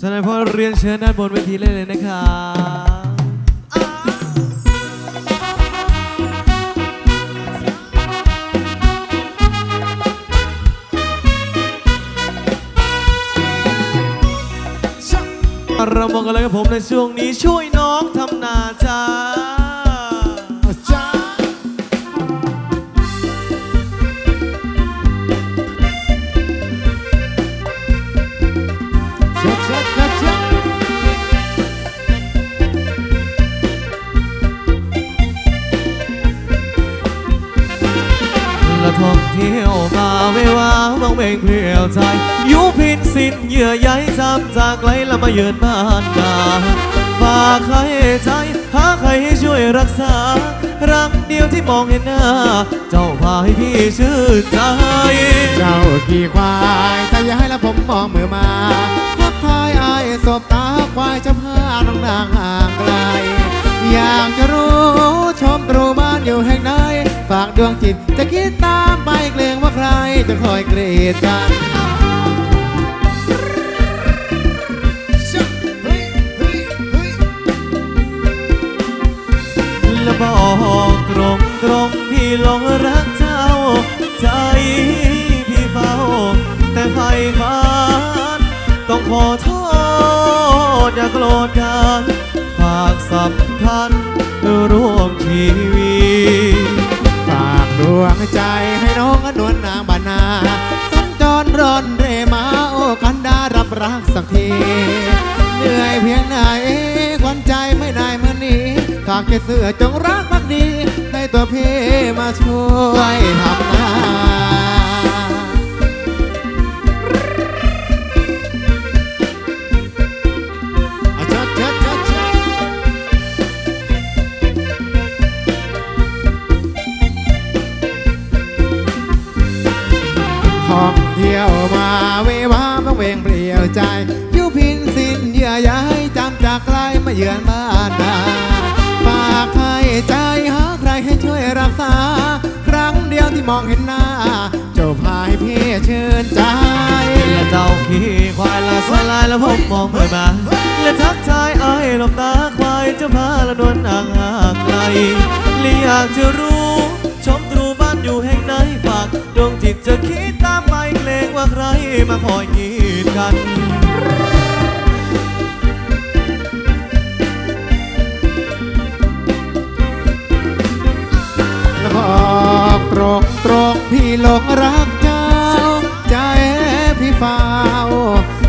ฉะนั้นพอเรียนเชิญด้านบนเวทีเลยเลยนะครับเรามองกันเลยกับผมในช่วงนี้ช่วยน้องทำนาจ้าจ้า เบงเพลียวใจยุพินสิ้นเหยื่อใยจำจากไกลแล้วมาเยือนบ้านนาฝากใครใจหาใครให้ช่วยรักษา รักเดียวที่มองเห็นหน้า เจ้าพาให้พี่ชื่นใจเจ้าขี่ควายแต่อย่าให้ละผมมองมือมาทักทายอายสบตาควายจะพา ดวงจิต จะคิดตามไปเกรงว่าใครจะคอยเกลียดกันและบอกตรงตรงๆพี่หลงรักเจ้า ใจพี่เฝ้า แต่ไฟฝันต้องขอโทษอย่าโกรธกัน ฝากสัมพันธ์ร่วมชีวิต รักสักที เหนื่อยเพียงไหนควันใจไม่ได้เมื่อนี้ฝากแค่เสื้อจงรักมักดี ให้ตัวพี่มาช่วยทำนา เที่ยวมาเววาบังเวงเปลี่ยวใจยุพินสิ้นเยื่อใยจำจากไกลมาเยือนบ้านนาฝากให้ใจหาใครให้ช่วยรักษา ครั้งเดียวที่มองเห็นหน้าเจ้าพายพี่ชื่นใจ และเจ้าขี่ควายละสลายแล้วผมมองเมื่อมา และทักทายไอ้ายลบตาควายเจะพาละนวลอ่างห่างไกลและอยากจะรู้ ชมตรูบ้านอยู่แห่งไหนฝากดวงจิตจะคิดตาม มาคอยกีดกันแล้วบอกตรงตรงๆพี่หลงรักเจ้า ใจพี่เฝ้า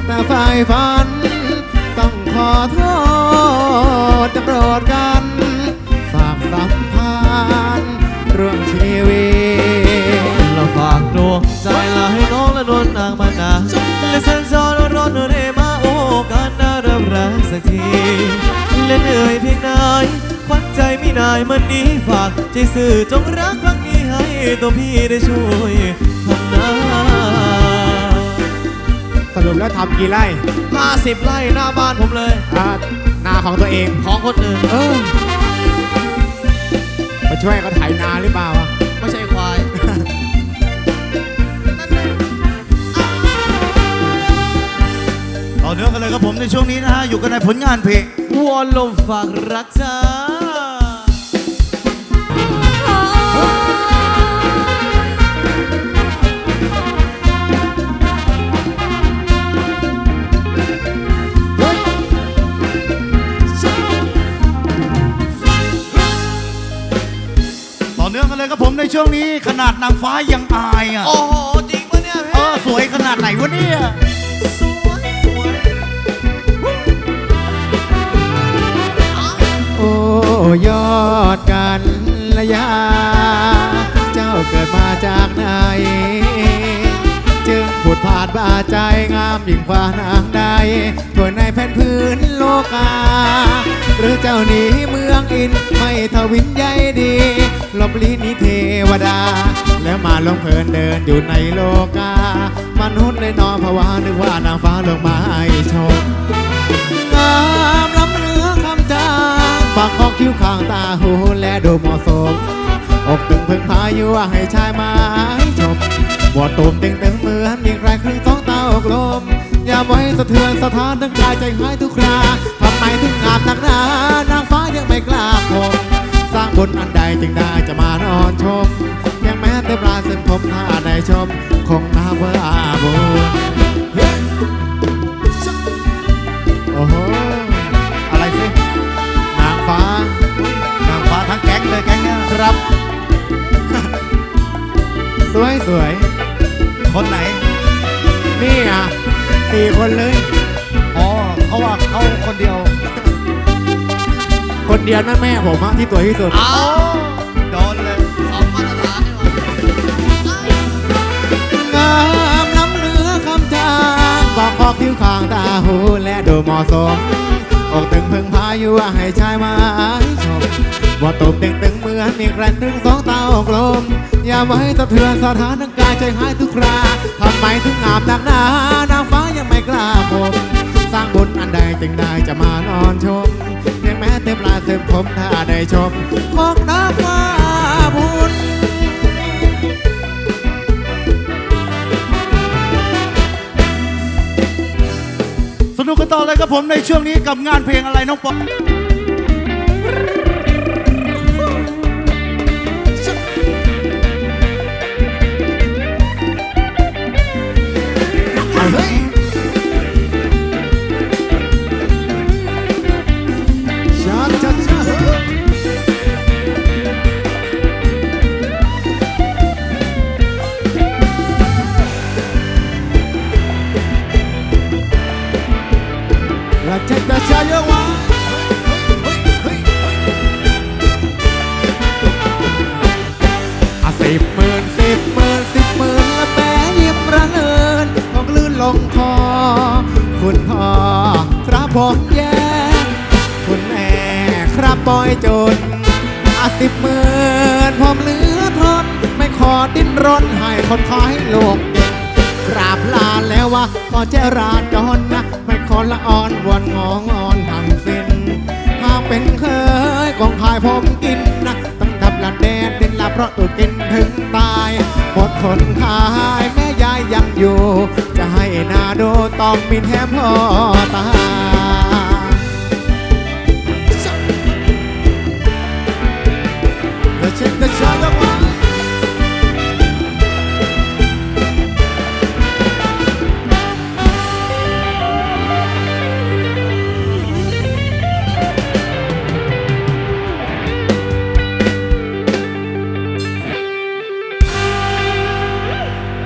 แต่ฝ่ายฝัน ต้องขอโทษจะโปรดกัน ฝากสัมพันธ์เรื่องชี ละให้น้องและนวลนางมานาและสัญจรร้อนเรมาโอ้การน่าเริ่มรักสักทีและเหนื่อยเพียงไหนควันใจไม่นายมันนี้ฝากใจสื่อจงรักครั้งนี้ให้ตัวพี่ได้ช่วยทำนาสรุปแล้วทำกี่ไร่ห้าสิบไร่หน้าบ้านผมเลย อ่านาของตัวเอง ของคนอื่นเออมาช่วยเขาไถนาหรือเปล่าวะ เนื่องกันเลยครับผมในช่วงนี้นะฮะ อยู่กันในผลงานเพลงวอนลมฝากรักจ้าต่อเนื่องกันเลยครับผมในช่วงนี้ขนาดนางฟ้ายังอายอะ โอ้โห จริงปะเนี่ยเอพี่อสวยขนาดไหนวะเนี่ย ยอดกันระยา เจ้าเกิดมาจากไหน จึงผุดผาดบาใจงามยิ่งกว่านางใดทั่วในแผ่นพื้นโลกา หรือเจ้าหนีเมืองอินไม่ทวินใยดีลบลีนีเทวดา แล้วมาลงเพลินเดินอยู่ในโลกามนุษย์เลย ว่าให้ชายม้ชมบอดตูมตึงตึงเหมือนมีใครครึ่งสองตาอกลมอย่าไว้สะเทือนสะท้านทั้งกายใจหายทุกคราทำไมถึงงามนักหนานางฟ้ายังไม่กล้าคงสร้างบุญอันใดจึงได้จะมานอนชมยังแม้แต่ปลาเส้นผมถ้าได้ชม คงน่าเบื่อบุญ สวยสวย คนไหนๆนี่อะสี่คนเลย อ๋อเขาว่าเขาคนเดียวคนเดียวนั่นแม่ผมอะที่สวยที่สุด เอาโดนเลยงามล้ำเหลือคำจางบอกขอคิ้วข้างตาหูและดูเหมาะสมอกตึงพึงพายุให้ชายมาชม ว่าตบเด้งตึงเหมือนมีแกรนตึงสองตาอกลม อย่ามาให้สะเทือนสถานการณ์ใจหายทุกคราทำไมถึงงามนักหนานางฟ้ายังไม่กล้าพบสร้างบุญอันใดจึงได้จะมานอนชมเพียงแม้เต็มลาเต็มผมถ้าได้ชมคงนับว่าบุญสนุกกันต่อเลยครับผมในช่วงนี้กับงานเพลงอะไรน้องป๊อป เจ็ดตาชายาวะสิบหมื่นสิบหมื่นสิบหมื่นละแปะยิบระเนินต้องลื่นลงคอ คุณพ่อครับผมแย่คุณแม่ครับปอยจนอาสิบหมื่นผมเหลือทนไม่ขอดิ้นรนให้คนขอให้โลกเก่งกราบลาแล้วว่าก็จราจรนะไม่ ขอละอ่อนวอนงองอ่อนทำสิ้นหากเป็นเคยของขายผมกินนะต้องดับละแดดดินละเพราะตัวกินถึงตายหมดคนขายแม่ยายยังอยู่ จะให้นาดูต้องมีแถมพ่อตาย